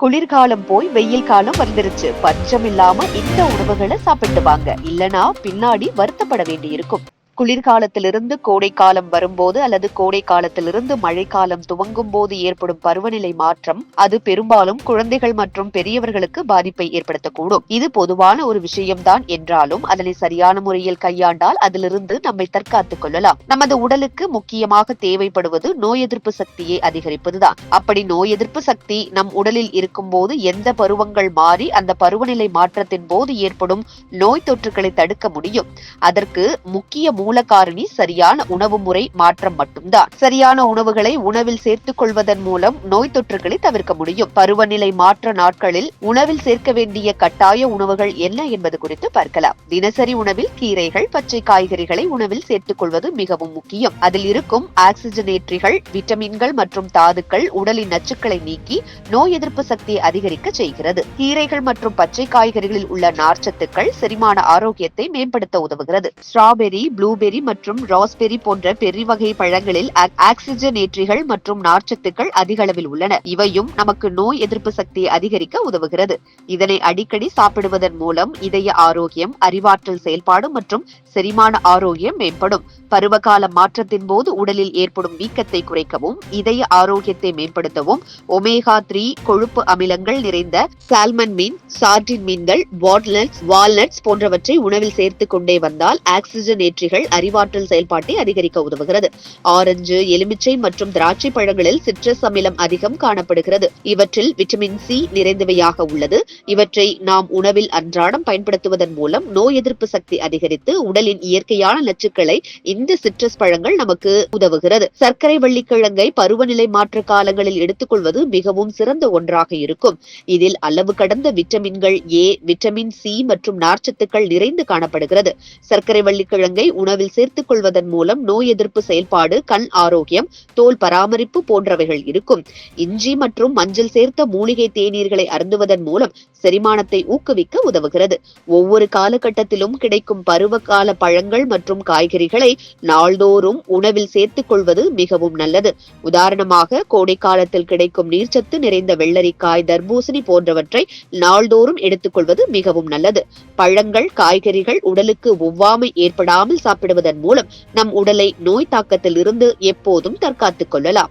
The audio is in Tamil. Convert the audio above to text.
குளிர்காலம் போய் வெயில் காலம் வந்துருச்சு. பஞ்சம் இல்லாம இந்த உணவுகளை சாப்பிட்டு வாங்க இல்லனா பின்னாடி வருத்தப்பட வேண்டியிருக்கும். குளிர்காலத்திலிருந்து கோடை காலம் வரும்போது அல்லது கோடை காலத்திலிருந்து மழைக்காலம் துவங்கும் போது ஏற்படும் பருவநிலை மாற்றம் அது பெரும்பாலும் குழந்தைகள் மற்றும் பெரியவர்களுக்கு பாதிப்பை ஏற்படுத்தக்கூடும். இது பொதுவான ஒரு விஷயம்தான் என்றாலும் அதனை சரியான முறையில் கையாண்டால் அதிலிருந்து நம்மை தற்காத்துக் கொள்ளலாம். நமது உடலுக்கு முக்கியமாக தேவைப்படுவது நோய் எதிர்ப்பு சக்தியை அதிகரிப்பதுதான். அப்படி நோய் எதிர்ப்பு சக்தி நம் உடலில் இருக்கும் போது எந்த பருவங்கள் மாறி அந்த பருவநிலை மாற்றத்தின் போது ஏற்படும் நோய் தொற்றுகளை தடுக்க முடியும். அதற்கு முக்கிய மூல காரணி சரியான உணவு முறை மாற்றம் மட்டும்தான். சரியான உணவுகளை உணவில் சேர்த்துக் கொள்வதன் மூலம் நோய் தொற்றுகளை தவிர்க்க முடியும். பருவநிலை மாற்ற நாட்களில் உணவில் சேர்க்க வேண்டிய கட்டாய உணவுகள் என்ன என்பது குறித்து பார்க்கலாம். தினசரி உணவில் கீரைகள் பச்சை காய்கறிகளை உணவில் சேர்த்துக் கொள்வது மிகவும் முக்கியம். அதில் இருக்கும் ஆக்சிஜனேற்றிகள் விட்டமின்கள் மற்றும் தாதுக்கள் உடலின் நச்சுக்களை நீக்கி நோய் எதிர்ப்பு சக்தியை அதிகரிக்க செய்கிறது. கீரைகள் மற்றும் பச்சை காய்கறிகளில் உள்ள நார்ச்சத்துக்கள் செரிமான ஆரோக்கியத்தை மேம்படுத்த உதவுகிறது. ஸ்ட்ராபெரி ப்ளூ ப்ளூபெரி மற்றும் ராஸ்பெரி போன்ற பெரிவகை பழங்களில் ஆக்சிஜனேற்றிகள் மற்றும் நார்ச்சத்துக்கள் அதிக அளவில் உள்ளன. இவையும் நமக்கு நோய் எதிர்ப்பு சக்தியை அதிகரிக்க உதவுகிறது. இதனை அடிக்கடி சாப்பிடுவதன் மூலம் இதய ஆரோக்கியம் அறிவாற்றல் செயல்பாடு மற்றும் செரிமான ஆரோக்கியம் மேம்படும். பருவகால மாற்றத்தின் போது உடலில் ஏற்படும் வீக்கத்தை குறைக்கவும் இதய ஆரோக்கியத்தை மேம்படுத்தவும் ஒமேகா த்ரீ கொழுப்பு அமிலங்கள் நிறைந்த சால்மன் மீன் சார்டின் மீன்கள் வாட்லட்ஸ் வால்நட்ஸ் போன்றவற்றை உணவில் சேர்த்துக் கொண்டே வந்தால் ஆக்சிஜனேற்றிகள் அறிவாற்றல் செயல்பாட்டை அதிகரிக்க உதவுகிறது. ஆரஞ்சு எலுமிச்சை மற்றும் திராட்சை பழங்களில் சிட்ரஸ் அமிலம் அதிகம் காணப்படுகிறது. இவற்றில் விட்டமின் சி நிறைந்தவையாக உள்ளது. இவற்றை நாம் உணவில் அன்றாடம் பயன்படுத்துவதன் மூலம் நோய் எதிர்ப்பு சக்தி அதிகரித்து உடலின் இயற்கையான நச்சுக்களை இந்த சிட்ரஸ் பழங்கள் நமக்கு உதவுகிறது. சர்க்கரை வள்ளிக்கிழங்கை பருவநிலை மாற்ற காலங்களில் எடுத்துக்கொள்வது மிகவும் சிறந்த ஒன்றாக இருக்கும். இதில் அளவு கடந்த விட்டமின்கள் ஏ விட்டமின் சி மற்றும் நார்ச்சத்துக்கள் நிறைந்து காணப்படுகிறது. சர்க்கரை வள்ளிக்கிழங்கை உணவு உணவில் சேர்த்துக் கொள்வதன் மூலம் நோய் எதிர்ப்பு செயல்பாடு கண் ஆரோக்கியம் தோல் பராமரிப்பு போன்றவைகள் இருக்கும். இஞ்சி மற்றும் மஞ்சள் சேர்த்த மூலிகை தேநீர்களை அருந்துவதன் மூலம் செரிமானத்தை ஊக்குவிக்க உதவுகிறது. ஒவ்வொரு காலகட்டத்திலும் கிடைக்கும் பருவகால பழங்கள் மற்றும் காய்கறிகளை நாள்தோறும் உணவில் சேர்த்துக் கொள்வது மிகவும் நல்லது. உதாரணமாக கோடை காலத்தில் கிடைக்கும் நீர்ச்சத்து நிறைந்த வெள்ளரிக்காய் தர்பூசணி போன்றவற்றை நாள்தோறும் எடுத்துக்கொள்வது மிகவும் நல்லது. பழங்கள் காய்கறிகள் உடலுக்கு ஒவ்வாமை ஏற்படாமல் சாப்பிடுவதன் மூலம் நம் உடலை நோய் தாக்கத்தில் இருந்து எப்போதும் தற்காத்துக் கொள்ளலாம்.